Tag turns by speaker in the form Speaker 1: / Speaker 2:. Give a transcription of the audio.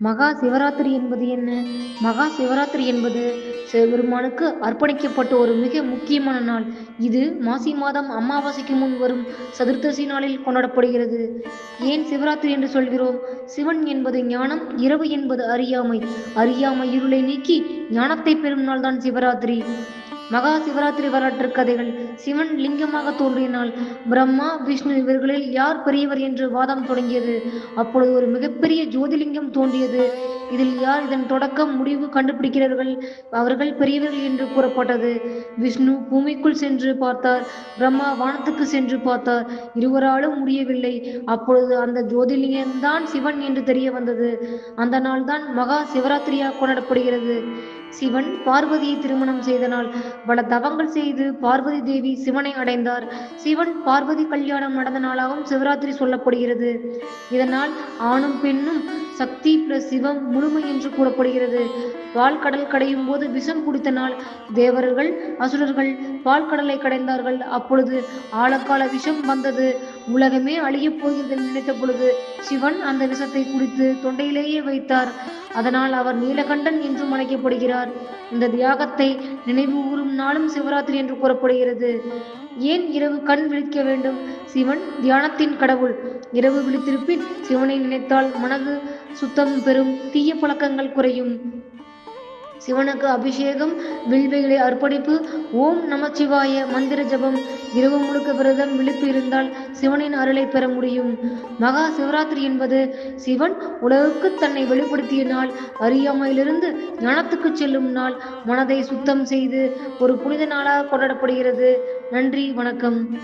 Speaker 1: மகா சிவராத்திரி என்பது என்ன? மகா சிவராத்திரி என்பது சிவபெருமானுக்கு அர்ப்பணிக்கப்பட்ட ஒரு மிக முக்கியமான நாள். இது மாசி மாதம் அமாவாசைக்கு முன் வரும் சதுர்த்தசி நாளில் கொண்டாடப்படுகிறது. ஏன் சிவராத்திரி என்று சொல்கிறோம்? சிவன் என்பது ஞானம் இரவு என்பது அறியாமை. அறியாமை இருளை நீக்கி ஞானத்தை பெறும் நாள்தான் சிவராத்திரி. மகா சிவராத்திரி வரலாற்று கதைகள். சிவன் லிங்கமாக தோன்றினால் பிரம்மா விஷ்ணு இவர்களில் யார் பெரியவர் என்று வாதம் தொடங்கியது? அப்பொழுது ஒரு மிகப்பெரிய ஜோதிலிங்கம் தோன்றியது. இதில் யார் இதன் தொடக்கம் முடிவு கண்டுபிடிக்கிறார்கள்? அவர்கள் பெரியவர்கள் என்று கூறப்பட்டது. விஷ்ணு பூமிக்குள் சென்று பார்த்தார். பிரம்மா வானத்துக்கு சென்று பார்த்தார். இருவராலும் முடியவில்லை. அப்பொழுது அந்த ஜோதிலிங்கம்தான் சிவன் என்று தெரிய வந்தது. அந்த நாள்தான் மகா சிவராத்திரியாக கொண்டாடப்படுகிறது. சிவன் பார்வதியை திருமணம் செய்த நாள். பல தவங்கள் செய்து பார்வதி தேவி சிவனை அடைந்தார். சிவன் பார்வதி கல்யாணம் நடந்த நாளாகவும் சிவராத்திரி சொல்லப்படுகிறது. இதனால் ஆணும் பெண்ணும் சக்தி பிளஸ் சிவம் முழுமை என்று கூறப்படுகிறது. பால் கடல் கடையும் போது விஷம் குடித்த நாள் தேவர்கள் அசுரர்கள் பால் கடலை கடைந்தார்கள். அப்பொழுது ஆழக்கால விஷம் வந்தது. உலகமே அழியப் போகிறது நினைத்த பொழுது சிவன் அந்த விஷத்தை குடித்து தொண்டையிலேயே வைத்தார். அதனால் அவர் நீலகண்டன் என்றும் அழைக்கப்படுகிறார். இந்த தியாகத்தை நினைவு கூறும் நாளும் சிவராத்திரி என்று கூறப்படுகிறது. ஏன் இரவு கண் விழிக்க வேண்டும்? சிவன் தியானத்தின் கடவுள். இரவு விழித்திருப்பின் சிவனை நினைத்தால் மனது சுத்தம் பெறும். தீய பழக்கங்கள் குறையும். சிவனுக்கு அபிஷேகம் வில்வைகளை அர்ப்பணிப்பு ஓம் நமச்சிவாய மந்திர ஜபம். இரவு முழுக்க விரதம் விழிப்பு இருந்தால் சிவனின் அருளை பெற முடியும். மகா சிவராத்திரி என்பது சிவன் உலகுக்கு தன்னை வெளிப்படுத்திய நாள். அறியாமையிலிருந்து ஞானத்துக்கு செல்லும் நாள். மனதை சுத்தம் செய்து ஒரு புனித நாளாக கொண்டாடப்படுகிறது. நன்றி வணக்கம்.